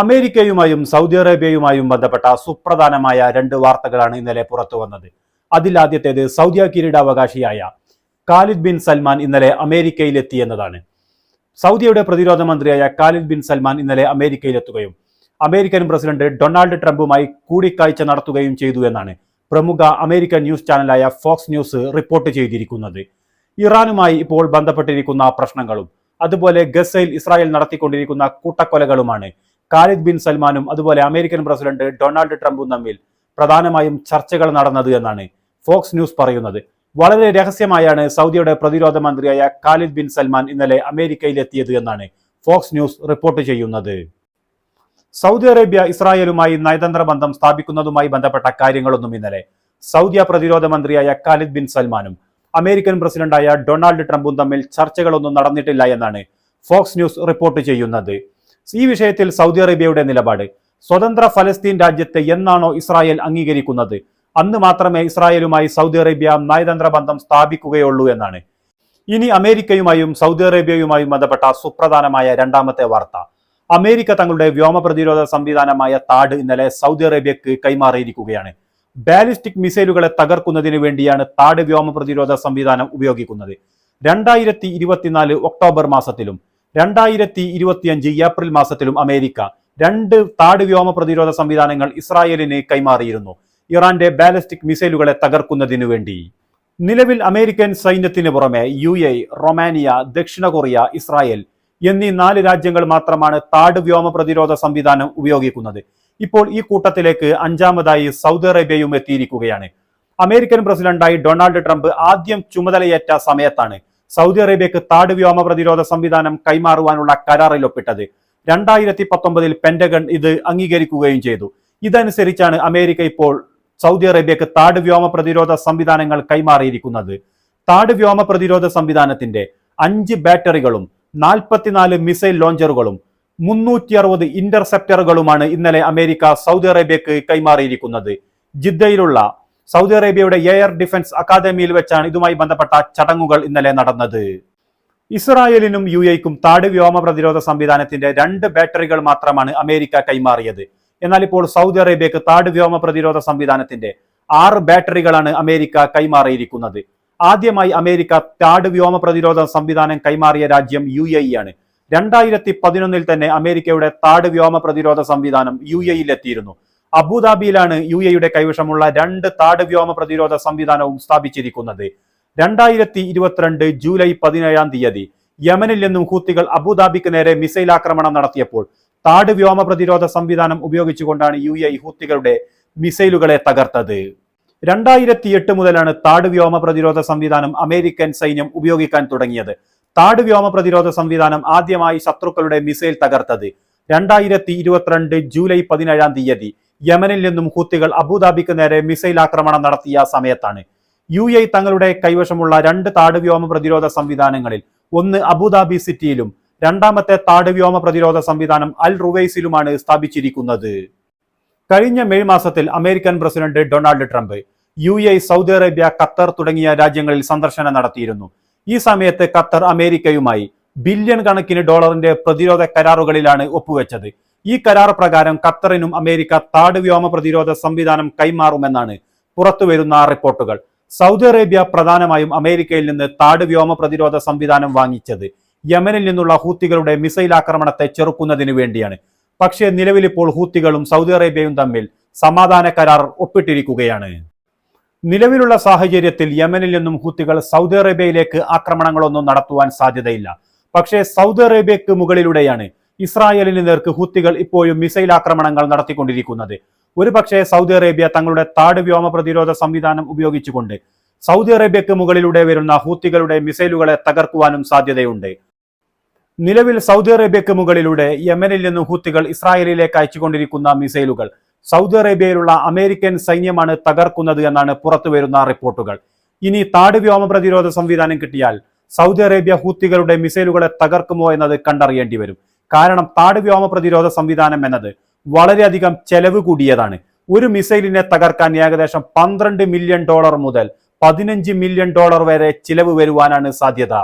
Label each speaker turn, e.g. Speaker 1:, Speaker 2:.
Speaker 1: അമേരിക്കയുമായും Saudi അറേബ്യയുമായും ബന്ധപ്പെട്ട സുപ്രധാനമായ രണ്ട് വാർത്തകളാണ് ഇന്നലെ പുറത്തു വന്നത്. അതിൽ ആദ്യത്തേത് സൗദി കിരീടാവകാശിയായ ഖാലിദ് ബിൻ സൽമാൻ ഇന്നലെ അമേരിക്കയിലെത്തി എന്നതാണ്. സൗദിയുടെ പ്രതിരോധ മന്ത്രിയായ ഖാലിദ് ബിൻ സൽമാൻ ഇന്നലെ അമേരിക്കയിലെത്തുകയും അമേരിക്കൻ പ്രസിഡന്റ് ഡൊണാൾഡ് ട്രംപുമായി കൂടിക്കാഴ്ച നടത്തുകയും ചെയ്തു എന്നാണ് പ്രമുഖ അമേരിക്കൻ ന്യൂസ് ചാനലായ ഫോക്സ് ന്യൂസ് റിപ്പോർട്ട് ചെയ്തിരിക്കുന്നത്. ഇറാനുമായി ഇപ്പോൾ ബന്ധപ്പെട്ടിരിക്കുന്ന പ്രശ്നങ്ങളും അതുപോലെ ഗസയിൽ ഇസ്രായേൽ നടത്തിക്കൊണ്ടിരിക്കുന്ന കൂട്ടക്കൊലകളുമാണ് ഖാലിദ് ബിൻ സൽമാനും അതുപോലെ അമേരിക്കൻ പ്രസിഡന്റ് ഡൊണാൾഡ് ട്രംപും തമ്മിൽ പ്രധാനമായും ചർച്ചകൾ നടന്നത് എന്നാണ് ഫോക്സ് ന്യൂസ് പറയുന്നത്. വളരെ രഹസ്യമായാണ് സൗദിയുടെ പ്രതിരോധ മന്ത്രിയായ ഖാലിദ് ബിൻ സൽമാൻ ഇന്നലെ അമേരിക്കയിലെത്തിയത് എന്നാണ് ഫോക്സ് ന്യൂസ് റിപ്പോർട്ട് ചെയ്യുന്നത്. സൗദി അറേബ്യ ഇസ്രായേലുമായി നയതന്ത്ര ബന്ധം സ്ഥാപിക്കുന്നതുമായി ബന്ധപ്പെട്ട കാര്യങ്ങളൊന്നും ഇന്നലെ സൗദി പ്രതിരോധ മന്ത്രിയായ ഖാലിദ് ബിൻ സൽമാനും അമേരിക്കൻ പ്രസിഡന്റായ ഡൊണാൾഡ് ട്രംപും തമ്മിൽ ചർച്ചകളൊന്നും നടന്നിട്ടില്ല എന്നാണ് ഫോക്സ് ന്യൂസ് റിപ്പോർട്ട് ചെയ്യുന്നത്. ഈ വിഷയത്തിൽ സൗദി അറേബ്യയുടെ നിലപാട്. സ്വതന്ത്ര ഫലസ്തീൻ രാജ്യത്തെ എന്നാണോ ഇസ്രായേൽ അംഗീകരിക്കുന്നത്? അന്ന് മാത്രമേ ഇസ്രായേലുമായി സൗദി അറേബ്യ നയതന്ത്ര ബന്ധം സ്ഥാപിക്കുകയുള്ളൂ എന്നാണ്. ഇനി അമേരിക്കയുമായും സൗദി അറേബ്യയുമായും ബന്ധപ്പെട്ട സുപ്രധാനമായ രണ്ടാമത്തെ വാർത്ത. അമേരിക്ക തങ്ങളുടെ വ്യോമ പ്രതിരോധ സംവിധാനമായ താഡ് ഇന്നലെ സൗദി അറേബ്യക്ക് കൈമാറിയിരിക്കുകയാണ്. ബാലിസ്റ്റിക് മിസൈലുകളെ തകർക്കുന്നതിന് വേണ്ടിയാണ് താഡ് വ്യോമ പ്രതിരോധ സംവിധാനം ഉപയോഗിക്കുന്നത്. രണ്ടായിരത്തി ഇരുപത്തിനാല് ഒക്ടോബർ മാസത്തിലും രണ്ടായിരത്തി ഇരുപത്തിയഞ്ച് ഏപ്രിൽ മാസത്തിലും അമേരിക്ക രണ്ട് താട് വ്യോമ പ്രതിരോധ സംവിധാനങ്ങൾ ഇസ്രായേലിന് കൈമാറിയിരുന്നു. ഇറാന്റെ ബാലിസ്റ്റിക് മിസൈലുകളെ തകർക്കുന്നതിനു വേണ്ടി. നിലവിൽ അമേരിക്കൻ സൈന്യത്തിന് പുറമെ യു എ റൊമാനിയ ദക്ഷിണ കൊറിയ ഇസ്രായേൽ എന്നീ നാല് രാജ്യങ്ങൾ മാത്രമാണ് താട് വ്യോമ പ്രതിരോധ സംവിധാനം ഉപയോഗിക്കുന്നത്. ഇപ്പോൾ ഈ കൂട്ടത്തിലേക്ക് അഞ്ചാമതായി സൗദി അറേബ്യയും എത്തിയിരിക്കുകയാണ്. അമേരിക്കൻ പ്രസിഡന്റായി ഡൊണാൾഡ് ട്രംപ് ആദ്യം ചുമതലയേറ്റ സമയത്താണ് സൗദി അറേബ്യക്ക് താട് വ്യോമ പ്രതിരോധ സംവിധാനം കൈമാറുവാനുള്ള കരാറിൽ ഒപ്പിട്ടത് രണ്ടായിരത്തി പത്തൊമ്പതിൽ പെന്റഗൺ ഇത് അംഗീകരിക്കുകയും ചെയ്തു. ഇതനുസരിച്ചാണ് അമേരിക്ക ഇപ്പോൾ സൗദി അറേബ്യക്ക് താട് വ്യോമ പ്രതിരോധ സംവിധാനങ്ങൾ കൈമാറിയിരിക്കുന്നത്. താട് വ്യോമ പ്രതിരോധ സംവിധാനത്തിന്റെ അഞ്ച് ബാറ്ററികളും നാൽപ്പത്തിനാല് മിസൈൽ ലോഞ്ചറുകളും മുന്നൂറ്റി അറുപത് ഇന്റർസെപ്റ്ററുകളുമാണ് ഇന്നലെ അമേരിക്ക സൗദി അറേബ്യക്ക് കൈമാറിയിരിക്കുന്നത്. ജിദ്ദയിലുള്ള സൗദി അറേബ്യയുടെ എയർ ഡിഫൻസ് അക്കാദമിയിൽ വെച്ചാണ് ഇതുമായി ബന്ധപ്പെട്ട ചടങ്ങുകൾ ഇന്നലെ നടന്നത്. ഇസ്രായേലിനും യു എക്കും താട് വ്യോമ പ്രതിരോധ സംവിധാനത്തിന്റെ രണ്ട് ബാറ്ററികൾ മാത്രമാണ് അമേരിക്ക കൈമാറിയത്. എന്നാൽ ഇപ്പോൾ സൗദി അറേബ്യക്ക് താട് വ്യോമ പ്രതിരോധ സംവിധാനത്തിന്റെ ആറ് ബാറ്ററികളാണ് അമേരിക്ക കൈമാറിയിരിക്കുന്നത്. ആദ്യമായി അമേരിക്ക താട് വ്യോമ പ്രതിരോധ സംവിധാനം കൈമാറിയ രാജ്യം യു എ ആണ്. രണ്ടായിരത്തി പതിനൊന്നിൽ തന്നെ അമേരിക്കയുടെ താട് വ്യോമ പ്രതിരോധ സംവിധാനം യു എയിൽ എത്തിയിരുന്നു. അബുദാബിയിലാണ് യു എയുടെ കൈവശമുള്ള രണ്ട് താട് വ്യോമ പ്രതിരോധ സംവിധാനവും സ്ഥാപിച്ചിരിക്കുന്നത്. രണ്ടായിരത്തി ഇരുപത്തിരണ്ട് ജൂലൈ പതിനേഴാം തീയതി യമനിൽ നിന്നും ഹൂത്തികൾ അബുദാബിക്ക് നേരെ മിസൈൽ ആക്രമണം നടത്തിയപ്പോൾ താട് വ്യോമ പ്രതിരോധ സംവിധാനം ഉപയോഗിച്ചുകൊണ്ടാണ് യു എ ഹൂത്തികളുടെ മിസൈലുകളെ തകർത്തത്. രണ്ടായിരത്തി എട്ട് മുതലാണ് താട് വ്യോമ പ്രതിരോധ സംവിധാനം അമേരിക്കൻ സൈന്യം ഉപയോഗിക്കാൻ തുടങ്ങിയത്. താട് വ്യോമ പ്രതിരോധ സംവിധാനം ആദ്യമായി ശത്രുക്കളുടെ മിസൈൽ തകർത്തത്. രണ്ടായിരത്തി ഇരുപത്തിരണ്ട് ജൂലൈ പതിനേഴാം തീയതി യമനിൽ നിന്നും ഹൂത്തികൾ അബുദാബിക്ക് നേരെ മിസൈൽ ആക്രമണം നടത്തിയ സമയത്താണ്. യു എ തങ്ങളുടെ കൈവശമുള്ള രണ്ട് താടുവ്യോമ പ്രതിരോധ സംവിധാനങ്ങളിൽ ഒന്ന് അബുദാബി സിറ്റിയിലും രണ്ടാമത്തെ താടുവ്യോമ പ്രതിരോധ സംവിധാനം അൽ റുവൈസിലുമാണ് സ്ഥാപിച്ചിരിക്കുന്നത്. കഴിഞ്ഞ മെയ് മാസത്തിൽ American president Donald Trump U A Saudi Arabia Qatar തുടങ്ങിയ രാജ്യങ്ങളിൽ സന്ദർശനം നടത്തിയിരുന്നു. ഈ സമയത്ത് ഖത്തർ അമേരിക്കയുമായി ബില്യൺ കണക്കിന് ഡോളറിന്റെ പ്രതിരോധ കരാറുകളിലാണ് ഒപ്പുവെച്ചത്. ഈ കരാർ പ്രകാരം ഖത്തറിനും അമേരിക്ക താട് വ്യോമ പ്രതിരോധ സംവിധാനം കൈമാറുമെന്നാണ് പുറത്തുവരുന്ന റിപ്പോർട്ടുകൾ. സൗദി അറേബ്യ പ്രധാനമായും അമേരിക്കയിൽ നിന്ന് താട് വ്യോമ പ്രതിരോധ സംവിധാനം വാങ്ങിച്ചത് യമനിൽ നിന്നുള്ള ഹൂത്തികളുടെ മിസൈൽ ആക്രമണത്തെ ചെറുക്കുന്നതിന് വേണ്ടിയാണ്. പക്ഷേ നിലവിലിപ്പോൾ ഹൂത്തികളും സൗദി അറേബ്യയും തമ്മിൽ സമാധാന കരാർ ഒപ്പിട്ടിരിക്കുകയാണ്. നിലവിലുള്ള സാഹചര്യത്തിൽ യമനിൽ നിന്നും ഹൂത്തികൾ സൗദി അറേബ്യയിലേക്ക് ആക്രമണങ്ങളൊന്നും നടത്തുവാൻ സാധ്യതയില്ല. പക്ഷേ സൗദി അറേബ്യക്ക് മുകളിലൂടെയാണ് ഇസ്രായേലിന് നേർക്ക് ഹുത്തികൾ ഇപ്പോഴും മിസൈൽ ആക്രമണങ്ങൾ നടത്തിക്കൊണ്ടിരിക്കുന്നത്. ഒരുപക്ഷെ സൗദി അറേബ്യ തങ്ങളുടെ താട് വ്യോമ പ്രതിരോധ സംവിധാനം ഉപയോഗിച്ചുകൊണ്ട് സൗദി അറേബ്യക്ക് മുകളിലൂടെ വരുന്ന ഹൂത്തികളുടെ മിസൈലുകളെ തകർക്കുവാനും സാധ്യതയുണ്ട്. നിലവിൽ സൗദി അറേബ്യക്ക് മുകളിലൂടെ യമനിൽ നിന്ന് ഹൂത്തികൾ ഇസ്രായേലിലേക്ക് അയച്ചുകൊണ്ടിരിക്കുന്ന മിസൈലുകൾ സൗദി അറേബ്യയിലുള്ള അമേരിക്കൻ സൈന്യമാണ് തകർക്കുന്നത് എന്നാണ് പുറത്തുവരുന്ന റിപ്പോർട്ടുകൾ. ഇനി താട് വ്യോമ പ്രതിരോധ സംവിധാനം കിട്ടിയാൽ സൗദി അറേബ്യ ഹൂത്തികളുടെ മിസൈലുകളെ തകർക്കുമോ എന്നത് കണ്ടറിയേണ്ടി വരും. കാരണം താട് വ്യോമ പ്രതിരോധ സംവിധാനം എന്നത് വളരെയധികം ചെലവ് കൂടിയതാണ്. ഒരു മിസൈലിനെ തകർക്കാൻ ഏകദേശം പന്ത്രണ്ട് മില്യൺ ഡോളർ മുതൽ പതിനഞ്ച് മില്യൺ ഡോളർ വരെ ചിലവ് വരുവാനാണ് സാധ്യത.